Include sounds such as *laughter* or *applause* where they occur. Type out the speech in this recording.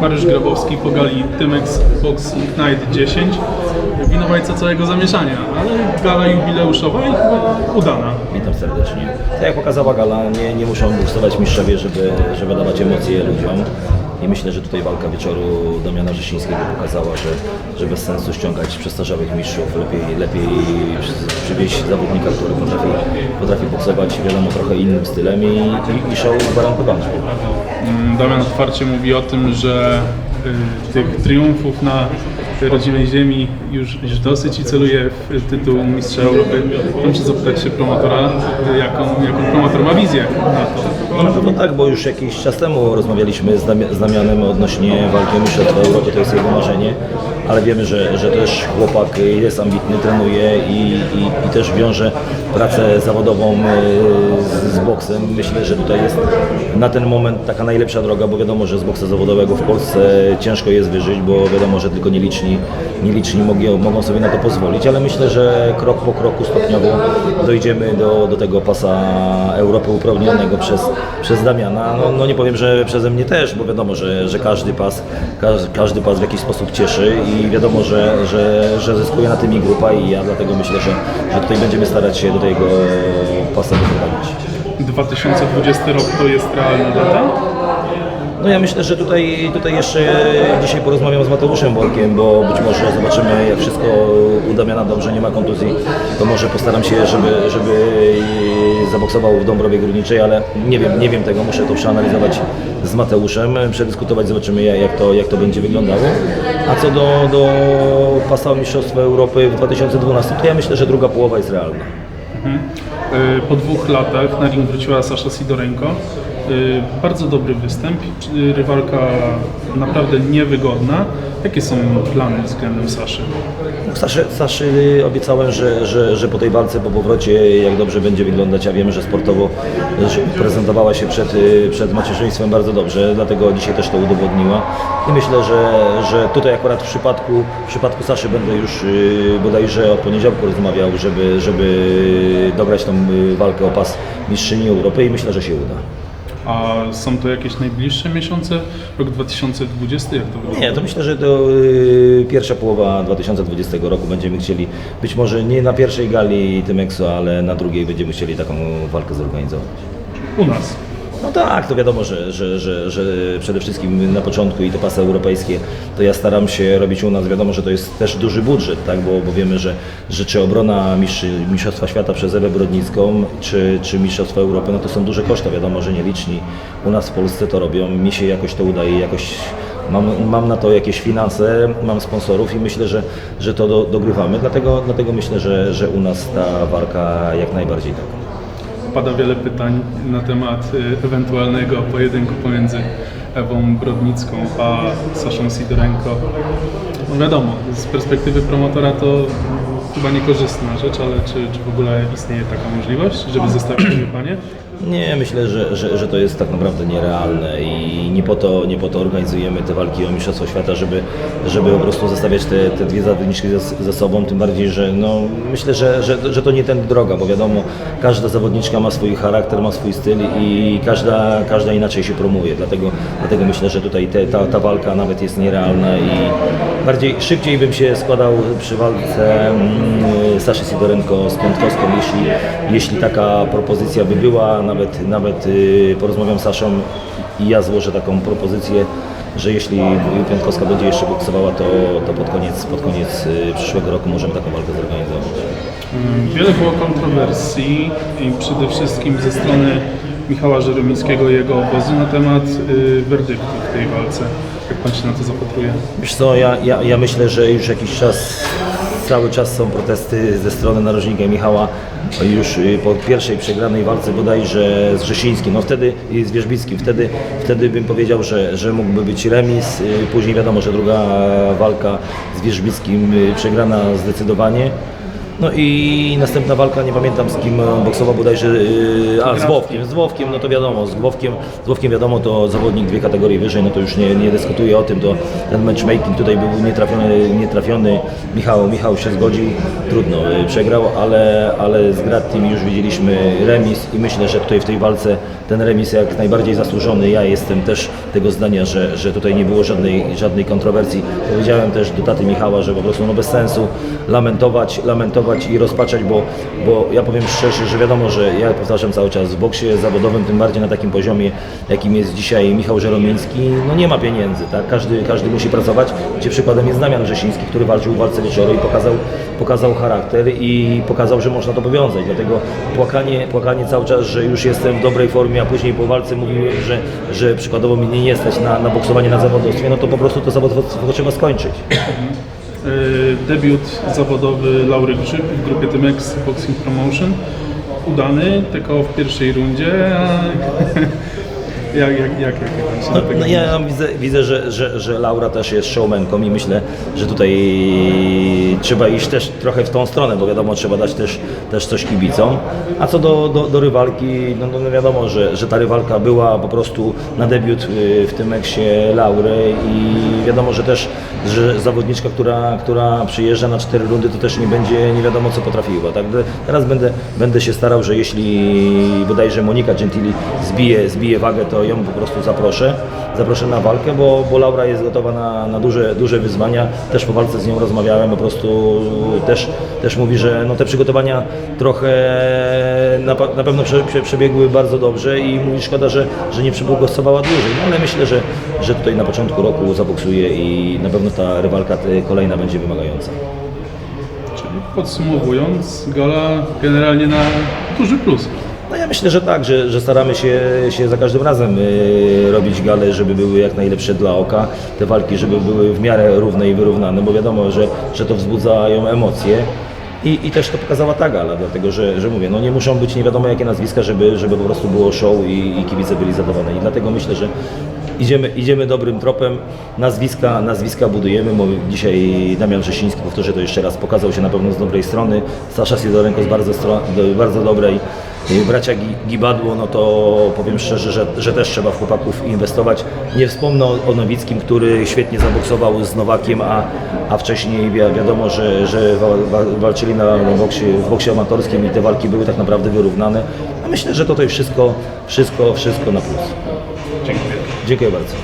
Mariusz Grabowski po gali Tymex Box Night 10. Winowajca całego zamieszania, ale gala jubileuszowa i chyba udana. Witam serdecznie. Tak jak pokazała gala, nie, nie muszą buksować mistrzowie, żeby, żeby dawać emocje ludziom. I myślę, że tutaj walka wieczoru Damiana Rzesińskiego pokazała, że, że bez sensu ściągać przestarzałych mistrzów. Lepiej, lepiej przy- przywieźć zawodnika, który potrafi, potrafi boksować wiadomo trochę innym stylem i, i, i show gwarantowany. Damian otwarcie mówi o tym, że y, tych triumfów na rodzimej ziemi już, już dosyć i celuje w tytuł Mistrza Europy. Muszę zapytać się promotora, jaką, jaką promotor ma wizję na to. No pewno tak, bo już jakiś czas temu rozmawialiśmy z, z Damianem odnośnie walki o mistrzostwo Europy, to jest jego marzenie, ale wiemy, że, że też chłopak jest ambitny, trenuje i, i, i też wiąże pracę zawodową e, z, z boksem. Myślę, że tutaj jest na ten moment taka najlepsza droga, bo wiadomo, że z boksa zawodowego w Polsce ciężko jest wyżyć, bo wiadomo, że tylko nieliczni, nieliczni mogą, mogą sobie na to pozwolić, ale myślę, że krok po kroku stopniowo dojdziemy do, do tego pasa Europy uprawnionego przez, przez Damiana. No, no nie powiem, że przeze mnie też, bo wiadomo, że, że każdy pas każdy, każdy pas w jakiś sposób cieszy i wiadomo, że, że, że zyskuje na tym i grupa i ja dlatego myślę, że, że tutaj będziemy starać się do tego pasa doprowadzić. 2020 rok to jest realna data? No ja myślę, że tutaj, tutaj jeszcze dzisiaj porozmawiam z Mateuszem Workiem, bo być może zobaczymy jak wszystko u Damiana dobrze, nie ma kontuzji, to może postaram się, żeby, żeby zaboksował w Dąbrowie Górniczej, ale nie wiem, nie wiem tego, muszę to przeanalizować z Mateuszem, przedyskutować, zobaczymy jak to, jak to będzie wyglądało. A co do, do pasa Mistrzostwa Europy w 2012, to ja myślę, że druga połowa jest realna. Y, Po dwóch latach na ring wróciła Sasza Sidorenko. Y, Bardzo dobry występ, y, rywalka naprawdę niewygodna. Jakie są plany względem Saszy? Saszy, Saszy obiecałem, że, że, że po tej walce, po powrocie, jak dobrze będzie wyglądać. Ja wiem, że sportowo prezentowała się przed, przed macierzyństwem bardzo dobrze, dlatego dzisiaj też to udowodniła. I myślę, że, że tutaj akurat w przypadku, w przypadku Saszy będę już bodajże od poniedziałku rozmawiał, żeby, żeby dograć tą walkę o pas mistrzyni Europy i myślę, że się uda. A są to jakieś najbliższe miesiące? Rok 2020? Jak to wygląda? Nie, to myślę, że to y, pierwsza połowa 2020 roku będziemy chcieli, być może nie na pierwszej gali Tymexu, ale na drugiej będziemy chcieli taką walkę zorganizować. U nas. No tak, to wiadomo, że, że, że, że przede wszystkim na początku i te pasy europejskie, to ja staram się robić u nas, wiadomo, że to jest też duży budżet, tak, bo, bo wiemy, że, że czy obrona mistrz, Mistrzostwa Świata przez Ewę Brodnicką, czy, czy Mistrzostwa Europy, no to są duże koszta, wiadomo, że nieliczni u nas w Polsce to robią, mi się jakoś to udaje, jakoś mam, mam na to jakieś finanse, mam sponsorów i myślę, że, że to do, dogrywamy, dlatego, dlatego myślę, że, że u nas ta walka jak najbardziej tak. Pada wiele pytań na temat y, ewentualnego pojedynku pomiędzy Ewą Brodnicką a Saszą Sidorenko. No wiadomo, z perspektywy promotora to chyba niekorzystna rzecz, ale czy, czy w ogóle istnieje taka możliwość, żeby zostawić panie? Nie, myślę, że, że, że to jest tak naprawdę nierealne i nie po to, nie po to organizujemy te walki o Mistrzostwo Świata, żeby, żeby po prostu zostawiać te, te dwie zawodniczki ze, ze sobą, tym bardziej, że no, myślę, że, że, że to nie ten droga, bo wiadomo, każda zawodniczka ma swój charakter, ma swój styl i każda, każda inaczej się promuje, dlatego, dlatego myślę, że tutaj te, ta, ta walka nawet jest nierealna i bardziej, szybciej bym się składał przy walce mm, Saszy Sidorenko z Piątkowską, jeśli, jeśli taka propozycja by była, nawet, nawet y, porozmawiam z Saszą i ja złożę taką propozycję, że jeśli Piątkowska będzie jeszcze boksowała, to, to pod koniec, pod koniec y, przyszłego roku możemy taką walkę zorganizować. Mm, Wiele było kontrowersji i przede wszystkim ze strony Michała Żeromińskiego i jego obozu na temat y, werdyktu w tej walce. Jak pan się na to zapatruje? Wiesz co, ja, ja, ja myślę, że już jakiś czas, cały czas są protesty ze strony narożnika Michała. Już y, po pierwszej przegranej walce bodajże z Rzesińskim, no wtedy i z Wierzbickim, wtedy, wtedy bym powiedział, że, że mógłby być remis. Y, Później wiadomo, że druga walka z Wierzbickim y, przegrana zdecydowanie. No i następna walka, nie pamiętam z kim on boksował bodajże, yy, a z Włowkiem, z Włowkiem, no to wiadomo, z Włowkiem, z Włowkiem wiadomo, to zawodnik dwie kategorie wyżej, no to już nie, nie dyskutuję o tym, to ten matchmaking tutaj był nietrafiony, nietrafiony, Michał, Michał się zgodził, trudno, yy, przegrał, ale, ale z Grattim już widzieliśmy remis i myślę, że tutaj w tej walce ten remis jak najbardziej zasłużony, ja jestem też tego zdania, że, że tutaj nie było żadnej, żadnej kontrowersji, powiedziałem też do taty Michała, że po prostu no bez sensu lamentować, lamentować i rozpaczać, bo, bo ja powiem szczerze, że wiadomo, że ja powtarzam cały czas, w boksie zawodowym, tym bardziej na takim poziomie, jakim jest dzisiaj Michał Żeromiński, no nie ma pieniędzy, tak? Każdy, każdy musi pracować, gdzie przykładem jest Damian Wrzesiński, który walczył w walce wieczoru i pokazał, pokazał charakter i pokazał, że można to powiązać, dlatego płakanie, płakanie cały czas, że już jestem w dobrej formie, a później po walce mówiłem, że, że przykładowo mnie nie stać na, na boksowanie na zawodowstwie, no to po prostu to zawodowstwo trzeba skończyć. Y, Debiut zawodowy Laury Grzyb w grupie Tymex Boxing Promotion. Udany, tylko w pierwszej rundzie. *laughs* Jak, jak, jak, jak, się No, no ja widzę, widzę że, że, że Laura też jest showmanką i myślę, że tutaj trzeba iść też trochę w tą stronę, bo wiadomo, trzeba dać też, też coś kibicom. A co do, do, do rywalki, no, no wiadomo, że, że ta rywalka była po prostu na debiut y, w tym eksie Laury i wiadomo, że też że zawodniczka, która, która przyjeżdża na cztery rundy, to też nie będzie nie wiadomo co potrafiła. Tak? Teraz będę, będę się starał, że jeśli bodajże Monika Gentili zbije, zbije wagę, to ją po prostu zaproszę, zaproszę na walkę, bo, bo Laura jest gotowa na, na duże, duże wyzwania. Też po walce z nią rozmawiałem, po prostu też, też mówi, że no te przygotowania trochę na, na pewno prze, prze, przebiegły bardzo dobrze i mówi szkoda, że, że nie przybogosowała dłużej, no ale myślę, że, że tutaj na początku roku zaboksuje i na pewno ta rywalka y, kolejna będzie wymagająca. Czyli podsumowując, gala generalnie na duży plus. No ja myślę, że tak, że, że staramy się, się za każdym razem y, robić gale, żeby były jak najlepsze dla oka, te walki, żeby były w miarę równe i wyrównane, bo wiadomo, że, że to wzbudzają emocje. I, I też to pokazała ta gala, dlatego że, że mówię, no nie muszą być nie wiadomo jakie nazwiska, żeby, żeby po prostu było show i, i kibice byli zadowoleni. Dlatego myślę, że idziemy, idziemy dobrym tropem, nazwiska, nazwiska budujemy, bo dzisiaj Damian Wrzesiński, powtórzę to jeszcze raz, pokazał się na pewno z dobrej strony, Sasza Sidorenko z bardzo, bardzo dobrej, bracia Gi- Gibadło, no to powiem szczerze, że, że też trzeba w chłopaków inwestować. Nie wspomnę o, Nowickim, który świetnie zaboksował z Nowakiem, a, a wcześniej wi wiadomo, że, że wa wa walczyli na, na boksie, w boksie amatorskim i te walki były tak naprawdę wyrównane. A myślę, że tutaj wszystko, wszystko, wszystko na plus. Dziękuję. Dziękuję bardzo.